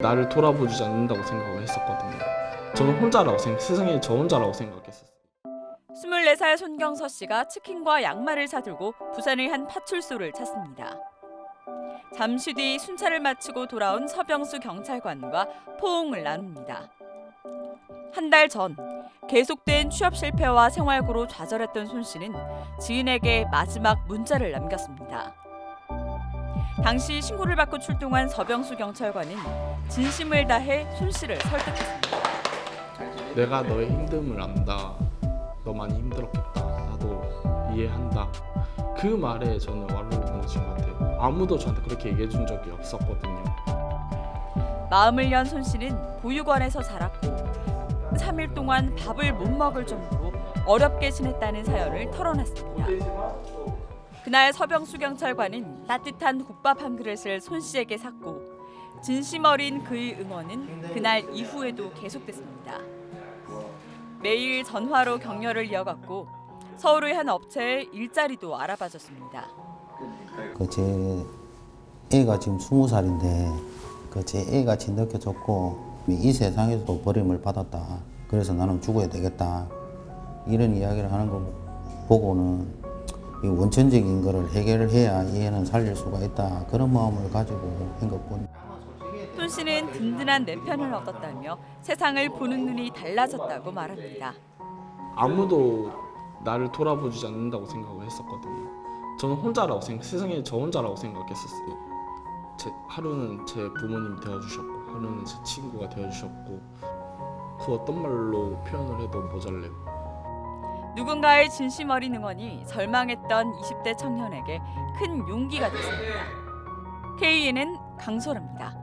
나를 돌아보지 않는다고 생각을 했었거든요. 저는 혼자라고 생각, 세상에 저 혼자라고 생각했었어요. 24살 손경서 씨가 치킨과 양말을 사들고 부산의 한 파출소를 찾습니다. 잠시 뒤 순찰을 마치고 돌아온 서병수 경찰관과 포옹을 나눕니다. 한 달 전 계속된 취업 실패와 생활고로 좌절했던 손 씨는 지인에게 마지막 문자를 남겼습니다. 당시 신고를 받고 출동한 서병수 경찰관은 진심을 다해 손 씨를 설득했습니다. 내가 너의 힘듦을 안다. 너 많이 힘들었겠다. 나도 이해한다. 그 말에 저는 와르르 무너진 것 같아요. 아무도 저한테 그렇게 얘기해 준 적이 없었거든요. 마음을 연 손 씨는 보육원에서 자랐고 3일 동안 밥을 못 먹을 정도로 어렵게 지냈다는 사연을 털어놨습니다. 그날 서병수 경찰관은 따뜻한 국밥 한 그릇을 손 씨에게 샀고 진심 어린 그의 응원은 그날 이후에도 계속됐습니다. 매일 전화로 격려를 이어갔고 서울의 한 업체에 일자리도 알아봐줬습니다. 그 제 애가 지금 스무 살인데 그 제 애같이 느껴졌고 이 세상에서도 버림을 받았다. 그래서 나는 죽어야 되겠다. 이런 이야기를 하는 거 보고는 이 원천적인 거를 해결을 해야 이 애는 살릴 수가 있다. 그런 마음을 가지고 한 것뿐. 손 씨는 든든한 내 편을 얻었다며 세상을 보는 눈이 달라졌다고 말합니다. 아무도 나를 돌아보지 않는다고 생각을 했었거든요. 저는 혼자라고 생각, 세상에 저 혼자라고 생각했었어요. 제, 하루는 제 부모님이 되어주셨고, 하루는 제 친구가 되어주셨고, 그 어떤 말로 표현을 해도 모자래요. 누군가의 진심 어린 응원이 절망했던 20대 청년에게 큰 용기가 됐습니다. KE는 강소라입니다.